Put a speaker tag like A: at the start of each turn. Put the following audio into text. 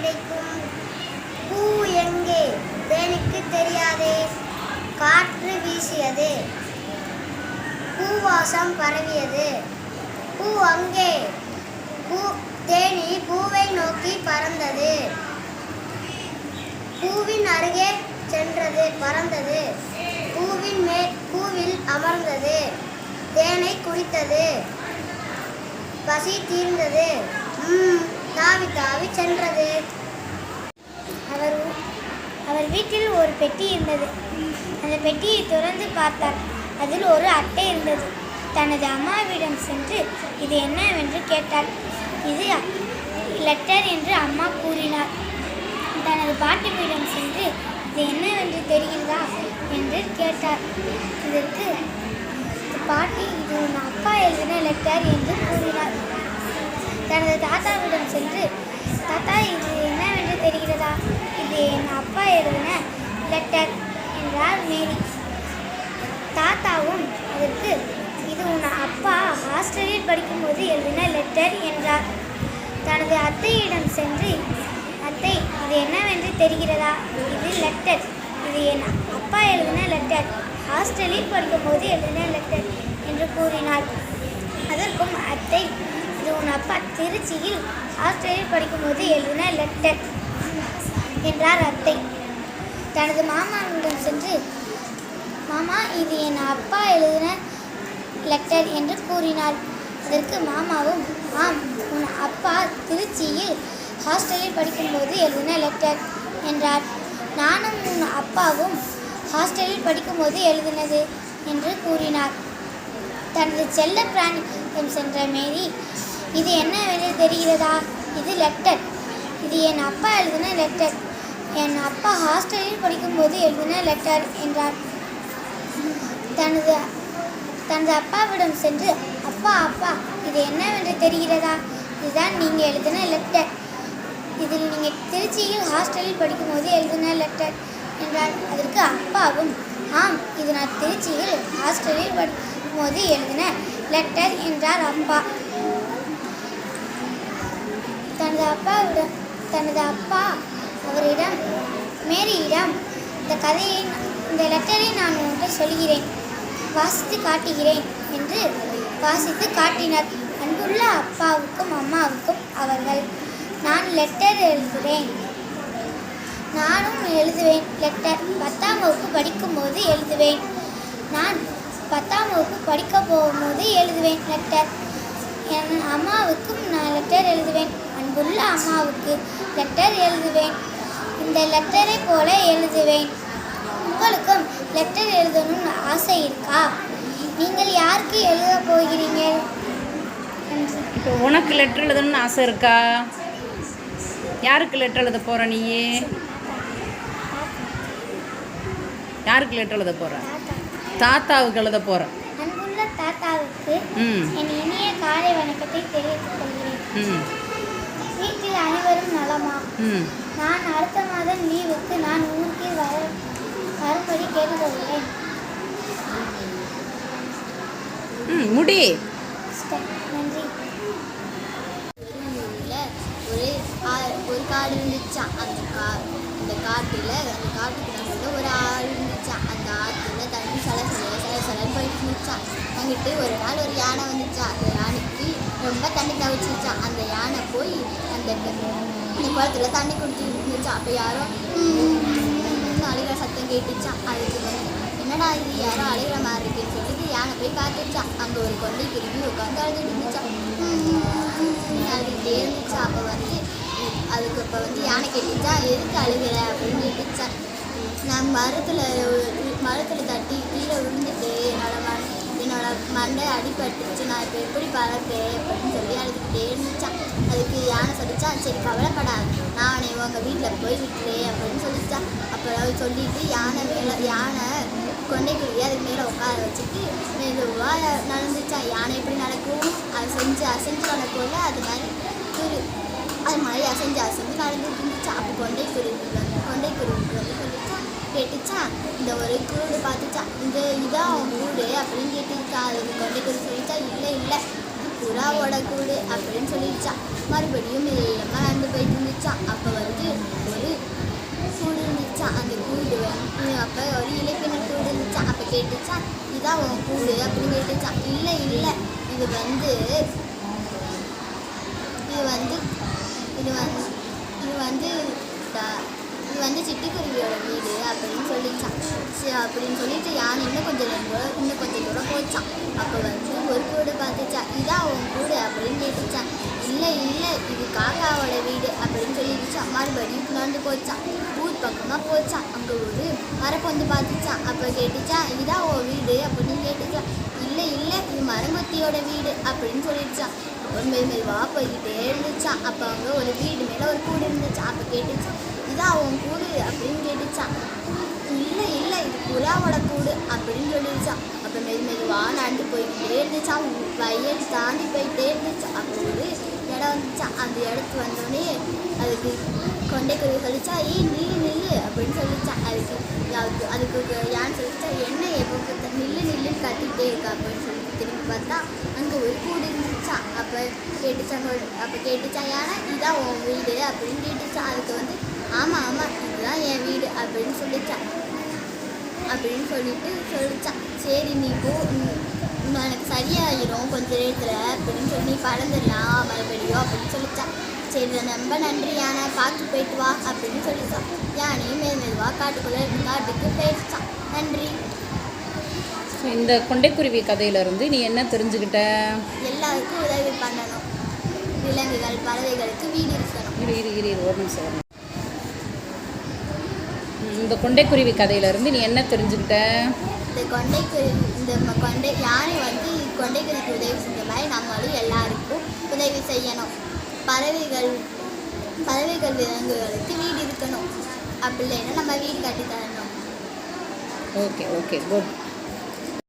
A: கிடைக்கும். பூ எங்கே? தேனுக்கு தெரியாதே. காற்று வீசியது. பூவாசம் பரவியது. பூ அங்கே. பூ தேனி பூவை நோக்கி பறந்தது. பூவின் அருகே சென்றது பறந்தது. பூவின் மே பூவில் அமர்ந்தது. தேனை குடித்தது. பசி தீர்ந்தது. ம், தாவி தாவி சென்றது. அவர் அவர் வீட்டில் ஒரு பெட்டி இருந்தது. அந்த பெட்டியை திறந்து பார்த்தார். அதில் ஒரு அட்டை இருந்தது. தனது அம்மாவிடம் சென்று இது என்னவென்று கேட்டார் இது லெட்டர் என்று அம்மா கூறினார். தனது பாட்டியிடம் சென்று இது என்னவென்று தெரிகிறதா? என்று கேட்டார். இதற்கு பாட்டி இது உன் அப்பா எழுதின லெட்டர் என்று கூறினார். தனது தாத்தாவிடம் சென்று தாத்தா இது என்னவென்று தெரிகிறதா? இது என் அப்பா எழுதின லெட்டர் என்றார் மேரி. தாத்தாவும் அதற்கு இது உன் அப்பா ஹாஸ்டலில் படிக்கும்போது எழுதின லெட்டர் என்றார். தனது அத்தையிடம் சென்று அத்தை இது என்னவென்று தெரிகிறதா? இது லெட்டர் இது என் அப்பா எழுதின லெட்டர் ஹாஸ்டலில் படிக்கும்போது எழுதின லெட்டர் என்று கூறினார் அதற்கும் அத்தை உன் அப்பா திருச்சியில் ஹாஸ்டலில் படிக்கும்போது எழுதின லெட்டர் என்றார் அத்தை. தனது மாமாவிடம் சென்று மாமா இது என் அப்பா எழுதின லெட்டர் என்று கூறினார். அதற்கு மாமாவும் ஆம் உன் அப்பா திருச்சியில் ஹாஸ்டலில் படிக்கும்போது எழுதின லெட்டர் என்றார். நானும் உன் அப்பாவும் ஹாஸ்டலில் படிக்கும்போது எழுதினது என்று கூறினார். தனது செல்ல பிராணியிடம் சென்ற மேரி இது என்னவென்று தெரிகிறதா? இது லெட்டர் இது என் அப்பா எழுதின லெட்டர் என் அப்பா ஹாஸ்டலில் படிக்கும்போது எழுதின லெட்டர் என்றார். தனது தனது அப்பாவிடம் சென்று அப்பா அப்பா இது என்னவென்று தெரிகிறதா? இதுதான் நீங்கள் எழுதின லெட்டர் இதில் நீங்கள் திருச்சியில் ஹாஸ்டலில் படிக்கும்போது எழுதின லெட்டர் என்றார். அதற்கு அப்பாவும் ஆம் இது நான் திருச்சியில் ஹாஸ்டலில் படிக்கும்போது எழுதின லெட்டர் என்றார் அப்பா. தனது அப்பாவிடம் தனது அப்பா அவரிடம் மேரியிடம் இந்த கதையை இந்த லெட்டரை நான் உன்கிட்ட சொல்கிறேன். வாசித்து காட்டுகிறேன் என்று வாசித்து காட்டினார். அன்புள்ள அப்பாவுக்கும் அம்மாவுக்கும் அவர்கள் நான் லெட்டர் எழுதுகிறேன் நானும் எழுதுவேன். லெட்டர் பத்தாம் வகுப்பு படிக்கும்போது எழுதுவேன். நான் பத்தாம் வகுப்பு படிக்க போகும்போது எழுதுவேன். லெட்டர் என் அம்மாவுக்கும் நான் லெட்டர் எழுதுவேன். அன்புள்ள அம்மாவுக்கு லெட்டர் எழுதுவேன். இந்த லெட்டரை போல எழுதுவேன். உங்களுக்கும் லெட்டர் எழுதணும்னு ஆசை இருக்கா? நீங்கள் யாருக்கு எழுத போகிறீங்க?
B: இப்போ உனக்கு லெட்டர் எழுதணும்னு ஆசை இருக்கா? யாருக்கு லெட்டர் எழுத போகிற நீ? யாருக்கு லெட்டர் எழுத போகிற
A: தாத்தா
B: தாத்தாவுக்கு எழுத போகிற
A: அன்புள்ள தாத்தாவுக்கு என் இனிய காலை வணக்கத்தை தெரிவித்துக் கொள்கிறேன். அனைவரும் நலமா? நான் அடுத்த மாதம் லீவுக்கு நான் ஊருக்கு வர வரும்படி கேட்டுக்கொள்கிறேன்.
B: ம் முடி.
A: நன்றி.
C: ஒரு ஒரு காடு இருந்துச்சான் அந்த கா அந்த காட்டில் அந்த காட்டுக்கு நடுவில் ஒரு ஆறு இருந்துச்சான் அந்த ஆற்றுல தண்ணி சல சல சல சலன்னு போயிட்டு இருந்துச்சான் அங்கிட்டு ஒரு நாள் ஒரு யானை வந்துச்சான் அந்த யானைக்கு ரொம்ப தண்ணி தவிச்சிருச்சான் அந்த யானை போய் அந்த அந்த குளத்துல தண்ணி குடிச்சிட்டு இருந்துச்சான் அப்போ யாரோ அழுகிற சத்தம் கேட்டுச்சான் அதுக்கு வந்து என்னடா இது? யாரோ அழுகிற மாதிரி இருக்குன்னு சொல்லிட்டு யானை போய் பார்த்துச்சான் அங்கே ஒரு கொண்டை திரும்பி உட்காந்து அழுதுட்டு இருந்துச்சான் அழுதுகிட்டே இருந்துச்சா. அப்போ வந்து அதுக்கு இப்போ வந்து யானை கேட்டுச்சா. எதுக்கு அழுகிற? அப்படின்னு கேட்டுச்சா. நான் மரத்தில் மரத்தில் தட்டி கீழே விழுந்துட்டு என்னோட மண்டை அடிபட்டுச்சு நான் இப்போ எப்படி பறப்பேன் அப்படின்னு சொல்லி அழுதுகிட்டே இருந்துச்சான் அதுக்கு யானை சொல்லிச்சான் சரி கவலைப்படாது. நான் உன்னை உங்கள் வீட்டில் போய் விட்டுறேன் அப்படின்னு சொல்லிச்சான் அப்புறம் சொல்லிட்டு யானை மேலே யானை கொண்டை அதுக்கு மேலே உட்கார வச்சுட்டு மெதுவாக நடந்துச்சா. யானை எப்படி நடக்கும்? அது செஞ்சு அசைஞ்சு நடக்கும்ல அது மாதிரி குரு அது மாதிரி அசைஞ்சு அசைஞ்சு நடந்துட்டு இருந்துச்சு. அப்போ கொண்டைக்குருவி வந்து கொண்டைக்குருவிக்கு வந்து சொல்லிச்சான் கேட்டுச்சா? இந்த ஒரு குருடு பார்த்துச்சா? இந்த இதான் அவன் கூடு அப்படின்னு கேட்டுச்சா? அதுக்கு கொண்டைக்கு சொல்லிச்சா? இல்லை இல்லை. இது புறாவோட கூடு அப்படின்னு சொல்லிடுச்சான் மறுபடியும் மெல்லமாக நடந்து போயிட்டு இருந்துச்சான் அப்போ வந்து ஒரு கூடு இருந்துச்சான் அந்த கூடு அப்போ ஒரு இலக்கின கூடு இருந்துச்சான் அப்போ கேட்டுச்சான் இதான் உன் கூடு அப்படின்னு கேட்டுச்சான் இல்லை இல்லை. இது வந்து இது வந்து இது வந்து இது வந்து இது வந்து சிட்டுக்குருவியோட வீடு அப்படின்னு சொல்லிச்சான். சரி அப்படின்னு சொல்லிட்டு யானை இன்னும் கொஞ்சம் தூரம் இன்னும் கொஞ்சம் தூரம் போச்சான். அப்போ வந்து ஒரு கூடு பார்த்துச்சா இதான் உன் கூடு? அப்படின்னு கேட்டுச்சான். இல்லை இல்லை இது காக்காவோட வீடு அப்படின்னு சொல்லிடுச்சான் மறுபடியும் நடந்து போச்சான். ஊர் பக்கமாக போச்சான். அங்கே ஒரு மரப்பொந்து பார்த்துச்சான். அப்போ கேட்டுச்சான் இதான் உன் வீடு? அப்படின்னு கேட்டுச்சான். இல்லை இல்லை இது மரங்கொத்தியோட வீடு அப்படின்னு சொல்லிடுச்சான் ஒரு மெது மெதுவாக போய்கிட்டே இருந்துச்சான். அப்போ அங்கே ஒரு வீடு மேலே ஒரு கூடு இருந்துச்சான் அப்போ கேட்டுச்சான் இதான் உன் கூடு அப்படின்னு கேட்டுச்சான். இல்லை இல்லை இது புறாவோட கூடு அப்படின்னு சொல்லிடுச்சான் அப்போ மெது மெதுவாக நடந்து போய்கிட்டே இருந்துச்சான் வயல் தாண்டி போயிட்டே இருந்துச்சான் அப்போ ஒரு இடம் வந்துச்சான் அந்த இடத்துக்கு வந்தோடனே அதுக்கு கொண்டைக்குருவி சொல்லிச்சா ஏய் நில்லு நில்லு அப்படின்னு சொல்லிச்சான். அதுக்கு அதுக்கு அதுக்கு யான் சொல்லிச்சா என்ன எப்போ நில்லு நில்லுன்னு கத்திக்கிட்டே இருக்கா அப்படின்னு சொல்லிட்டு திரும்பி பார்த்தா அங்கே ஒரு கூடு இருந்துச்சான் அப்போ கேட்டுச்சாங்க அப்போ கேட்டுச்சான் ஏன்னா இதான் உன் வீடு அப்படின்னு கேட்டுச்சான். அதுக்கு வந்து ஆமாம் ஆமாம் இதுதான் என் வீடு அப்படின்னு சொல்லிச்சான் அப்படின்னு சொல்லிட்டு சொல்லிச்சான் சரி நீ போ. உம், உனக்கு சரியாயிரும் கொஞ்ச நேரத்தில் அப்படின்னு சொல்லி பறந்துடலாம் மறுபடியும் அப்படின்னு சொல்லிச்சான் சரி ரொம்ப நன்றி யானை. பார்த்து போயிட்டு வா அப்படின்னு சொல்லிச்சான் யானையும் மெது மெதுவாக காட்டுக்குள்ளே காட்டுக்கு போயிடுச்சான் நன்றி.
B: இந்த கொண்டைக்குருவி கதையிலேருந்து நீ என்ன தெரிஞ்சுக்கிட்ட?
C: எல்லாருக்கும் உதவி பண்ணணும். விலங்குகள் பறவைகளுக்கு வீடு இருக்கணும்.
B: இரு இரு இரு ஒரு நிமிஷம். இந்த கொண்டைக்குருவி கதையிலேருந்து நீ என்ன தெரிஞ்சுக்கிட்ட?
C: இந்த கொண்டைக்குருவி இந்த கொண்டை யானை வந்து கொண்டைக்குருவிக்கு உதவி செஞ்ச மாதிரி நம்மளும் எல்லாருக்கும் உதவி செய்யணும். பறவைகள் பறவைகள் விலங்குகளுக்கு வீடு இருக்கணும். அப்படி இல்லைன்னா நம்ம வீடு கட்டி தரணும்
B: ஓகே ஓகே குட்.